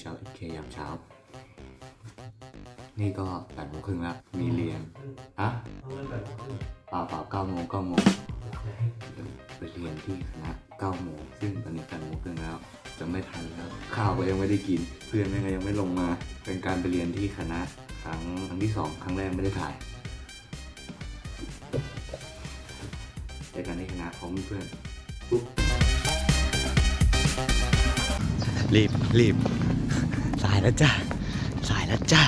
เช้าเอเคยามเช้า นี่ก็แปดโมงครึ่งแล้ว มีเรียนอะเปล่าเปล่าเก้าโมงเก้าโมงไปเรียนที่คณะเก้าโมงซึ่งตอนนี้แปดโมงครึ่งแล้ว จะไม่ทันแล้วข้าวก็ยังไม่ได้กิน เพื่อนยังไงยังไม่ลงมา เป็นการไปเรียนที่คณะครั้งครั้งที่สองครั้งแรกไม่ได้ถ่ายเจอกันที่คณะพร้อมเพื่อนปุ๊บรีบรีบสายแล้วจ้าสายแล้วจ้า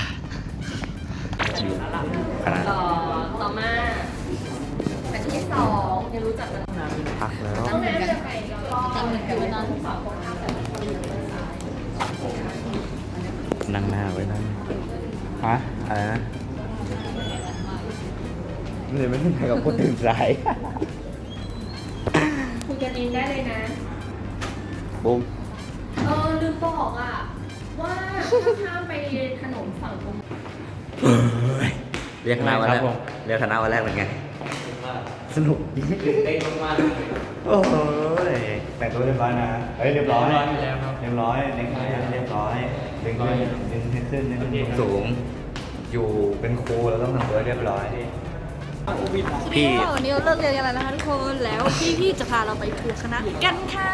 คณะต่อต่อมาแผ่นที่สองยังรู้จักกันพักแล้วตั้งแต่ไปตั้งแต่วันนั้นสองคนข้ามแต่ละคนนั่งหน้าไว้นั่งฮะอะไรนะมันจะไม่ได้ไปกับคนตื่นสายคุยกันเองได้เลยนะบุ้มเออลืมบอกอะ ว่าข้ามไปถนนฝั่งตรงเรียกคณะวันแรกเรียกคณะวันแรกเป็นไง สนุกดีเต้นมากโอ้ยแต่งตัวเรียบร้อยนะ เฮ้ยเรียบร้อย เรียบร้อยอยู่แล้วครับ เรียบร้อยเล็กน้อยเรียบร้อยดึงขึ้นดึงให้ขึ้นดึงให้ขึ้นสูง อยู่เป็นครูแล้วต้องทำตัวเรียบร้อย พี่ วันนี้เราเลิกเรียนกันแล้วนะคะทุกคนแล้วพี่พี่ๆจะพาเราไปทัวร์คณะกันค่ะ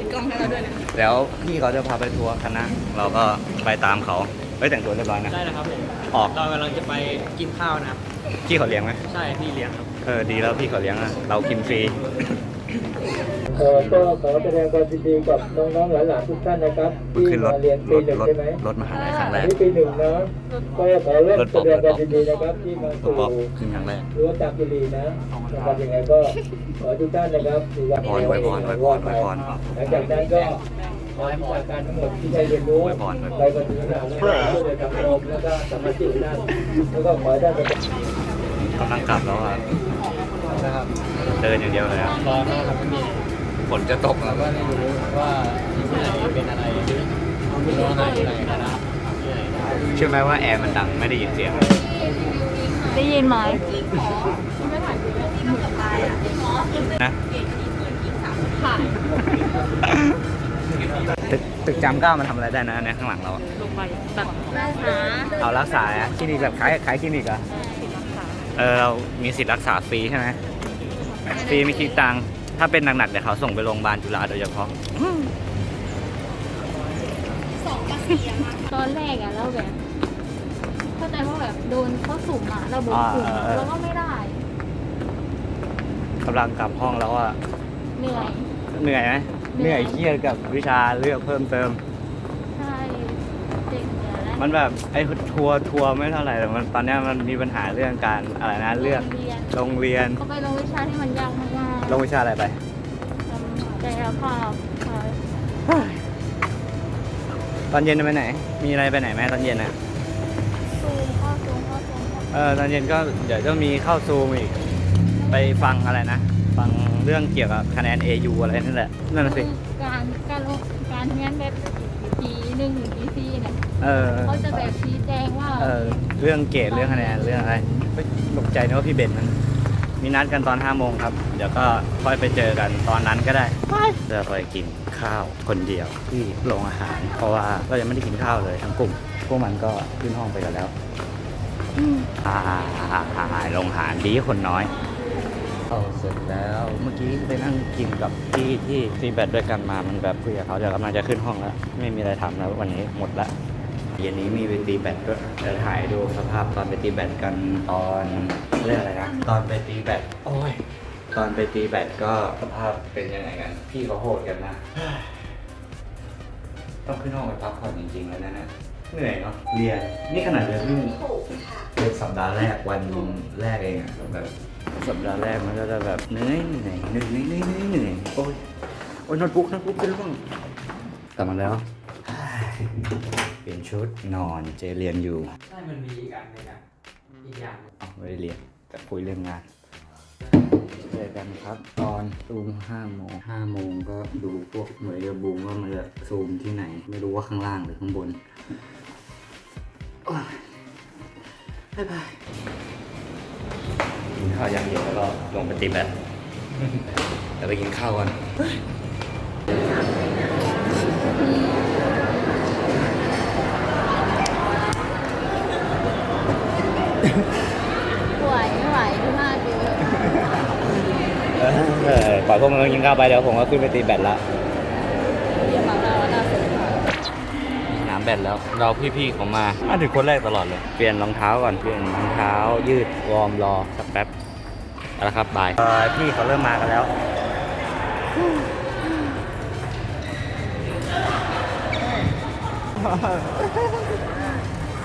ติดกล้องให้เราด้วยนะแล้วพี่เขาจะพาไปทัวร์คณะ เราก็ไปตามเขาเฮ้ยแต่งตัวเรียบร้อยนะ ได้แล้วครับผมออก เรากำลังจะไปกินข้าวนะครับ พี่เขาเลี้ยงไหม ใช่ พี่เลี้ยงครับ เออดีแล้วพี่เขาเลี้ยงอะเรากินฟรีเอ่อ ก็ขอแสดงความยินดีกับน้องๆหลานๆทุกท่านนะครับที่ขึ้นรถมาเรียนรปีถหนึ่งรถใช่ไหมรถมหาลัยครั้งแรอันกนี้ปีหนึ่งนะก็ขอเริ่มรถแสป๊อปดงความยินดีนะครับที่มารถสู่ป๊อปขึ้นครั้งแรกรั้วจามจุรีนะนะครับยังไงก็ขอทุกท่านนะครับมีความอวยพรอวยพรอวยพรอวยพรหลังจากนั้นก็ขอวิชาการทั้งหมดที่ได้เรียนรู้อวยพรอวยพรไปปฏิบัติงานแล้วก็ช่วยเหลือสังคมแล้วก็สามาชิกด้านแล้วก็ขอให้ท่านประสบกำลังกลับแล้วอะ เดินอย่างเดียวเลยอะร้อนมากครับพี่ฝนจะตกแล้วก็ไม่รู้ว่าที่ไหนเป็นอะไรไม่รู้ว่าไหนที่ไหนนะครับเชื่อไหมว่าแอร์มันดังไม่ได้ยินเสียงได้ยินไหมนะตึกตึกจำเก้ามันทำอะไรได้นะในข้างหลังเราอะลงไปตัดหน้าหาเอารักษาอะคลินิกแบบคล้ายคล้ายคลินิกเหรอะเออเรามีสิทธิ์รักษาฟรีใช่ไหม ฟรีไม่คิดตังค์ถ้าเป็นหนักๆเดี๋ยวเขาส่งไปโรงพยาบาลจุฬาโดยเฉพาะตอนแรกอะเราแบบเข้าใจว่าแบบโดนเขาสุ่มอะเราโดนสุ่มอ่าอะเออเราก็ไม่ได้กำลังกลับห้องแล้วอะเหนื่อยเหนื่อยไหมเหเหนื่นื่ออยยเครียดกับวิชาเลือกเพิ่มเติม ใช่เด็กเหนื่อยแล้ว มันแบบไอ้ทัวร์ทัวร์ไม่เท่าไหร่แต่มันตอนเนี้ยมันมีปัญหาเรื่องการอะไรนะเลือกโรงเรียนโรงเรียนก็ไปลงวิชาที่มันยากมากๆลงวิชาอะไรไปทำกายภาพค่ะตอนเย็นจะไปไหน มีอะไรไปไหนไหมตอนเย็นอะซูมเข้าซูมเข้าซูมเข้าเออตอนเย็นก็เดี๋ยวจะมีเข้าซูมอีก ไปฟังอะไรนะ ฟังเรื่องเกี่ยวกับคะแนน AU อะไรนั่นแหละนั่นน่ะสิการการลงการเรียนแบบปีหนึ่งถึงปีสี่ เนี่ยเออ เขาจะแบบชี้แจงว่าเออ เรื่องเกรดเรื่องคะแนนเรื่องอะไรเฮ้ยตกใจนะว่าพี่เบนมัน มีนัดกันตอน5โมงครับ เดี๋ยวก็ค่อยไปเจอกันตอนนั้นก็ได้จะไปกินข้าวคนเดียวที่โรงอาหาร เพราะว่าก็ยังไม่ได้กินข้าวเลยทั้งกลุ่ม พวกมันก็ขึ้นห้องไปกันแล้วอ่าหายลงอาหารดีคนน้อยเอาเสร็จแล้วเมื่อกี้ไปนั่งกินกับพี่ที่ตีแบดด้วยกันมามันแบบคุยกับเขาเดี๋ยวกำลังจะขึ้นห้องแล้ว ไม่มีอะไรทำแล้ววันนี้หมดละ เย็นนี้มีไปตีแบดด้วยเดี๋ยวถ่ายดูสภาพตอนไปตีแบดกันตอนเรื่องอะไรนะ ตอนไปตีแบดโอ้ย ตอนไปตีแบดก็สภาพเป็นยังไงกัน พี่เขาโหดกันนะ ต้องขึ้นห้องไปพักผ่อนจริงๆแล้วนะเนี่ยเหนื่อยเนาะเรียนนี่ขนาดเรียนเพิ่งเป็นสัปดาห์แรกวันแรกเองอะแบบสัปดาห์แรกมันก็จะแบบเหนื่อยเหนื่อยเหนื่อยเหนื่อยเหนื่อยเหนื่อยเหนื่อยโอ้ยโอ้ยโน้ตบุ๊กโน้ตบุ๊กเป็นร่วงกลับมาแล้ว เปลี่ยนชุดนอนเจเรียนอยู่ใช่มันมีอีกอันหนึงอะอีกอย่างหนึ่งอ๋อไม่ได้เรียนแต่คุยเรื่องงานเจอกันครับ ตอนซูมห้าโมงห้าโมงก็ดูพวกเหมยกับบูมว่ามันจะซูมที่ไหน ไม่รู้ว่าข้างล่างหรือข้างบนโอ้ยบ๊ายบายกินข้าวอย่างเดียวแล้วก็ลงไปตีแบตเดี๋ยวไปกินข้าวกัน ป่วยไม่ไหวที่มากเยอะปล่อยพวกมันยิงข้าวไปเดี๋ยวผมก็ขึ้นไปตีแบตละเยนามแบตแล้ว เราพี่ๆของมาอะถึงคนแรกตลอดเลย เปลี่ยนรองเท้าก่อน เปลี่ยนรองเท้ายืดวอร์มรอสักแป๊บเอาละครับบายเออพี่เขาเริ่มมากันแล้ว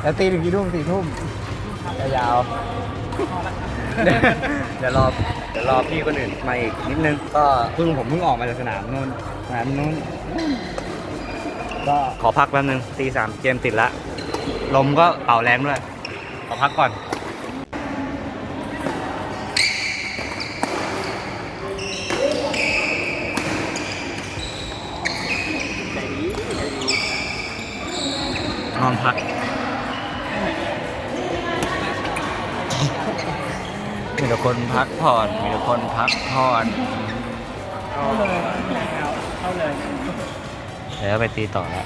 แล้วตีถึงกี่ทุ่มสี่ทุ่ม ยาวๆ เดี๋ยวรอเดี๋ยวรอพี่คนอื่นมาอีกนิดนึง ก็เพิ่งผมเพิ่งออกมาจากสนามนู้นสนามนู้นก็ขอพักแป๊บนึงตีสามเกมติดละ ลมก็เป่าแรงด้วย ขอพักก่อน นอนพัก มีแต่คนพักผ่อน มีแต่คนพักผ่อนเข้าเลยเข้าเลยเดี๋ยวไปตีต่อแล้ว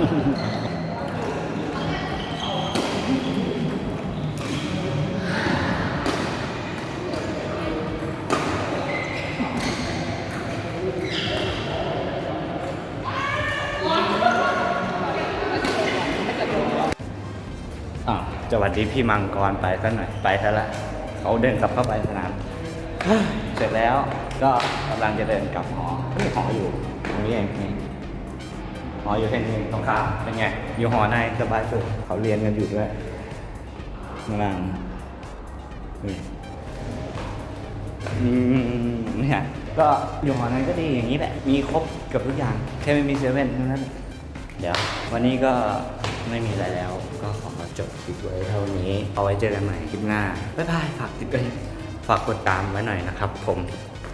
อ้าวสวัสดีพี่มังกรไปซะหน่อยไปซะละเขาเดินกลับเข้าไปสนาม เสร็จแล้วก็กำลังจะเดินกลับหอนี่หออยู่ตรงนี้เอง ออยู่แค่นี้ตรงข้ามเป็นไง อยู่หอในสบายสุดเขาเรียนกันอยู่ด้วยข้างล่างนี่อืมเนี่ยก็อยู่หอในก็ดีอย่างนี้แหละ มีครบเกับทุกอย่าง แค่ไม่มีเซเว่นเท่านั้น เดี๋ยว วันนี้ก็ไม่มีอะไรแล้ว ก็ขอจบคลิปไว้เท่านี้ เอาไว้เจอกันใหม่คลิปหน้า บ๊ายบาย ฝากติดด้วยฝากกดตามไว้หน่อยนะครับผม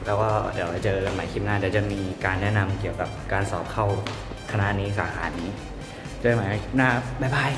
แล้วก็เดี๋ยวไว้เจอกันใหม่คลิปหน้าเดี๋ยวจะมีการแนะนำเกี่ยวกับการสอบเข้า คณะนี้สาขานี้เจอกันใหม่คลิปหน้าบ๊ายบาย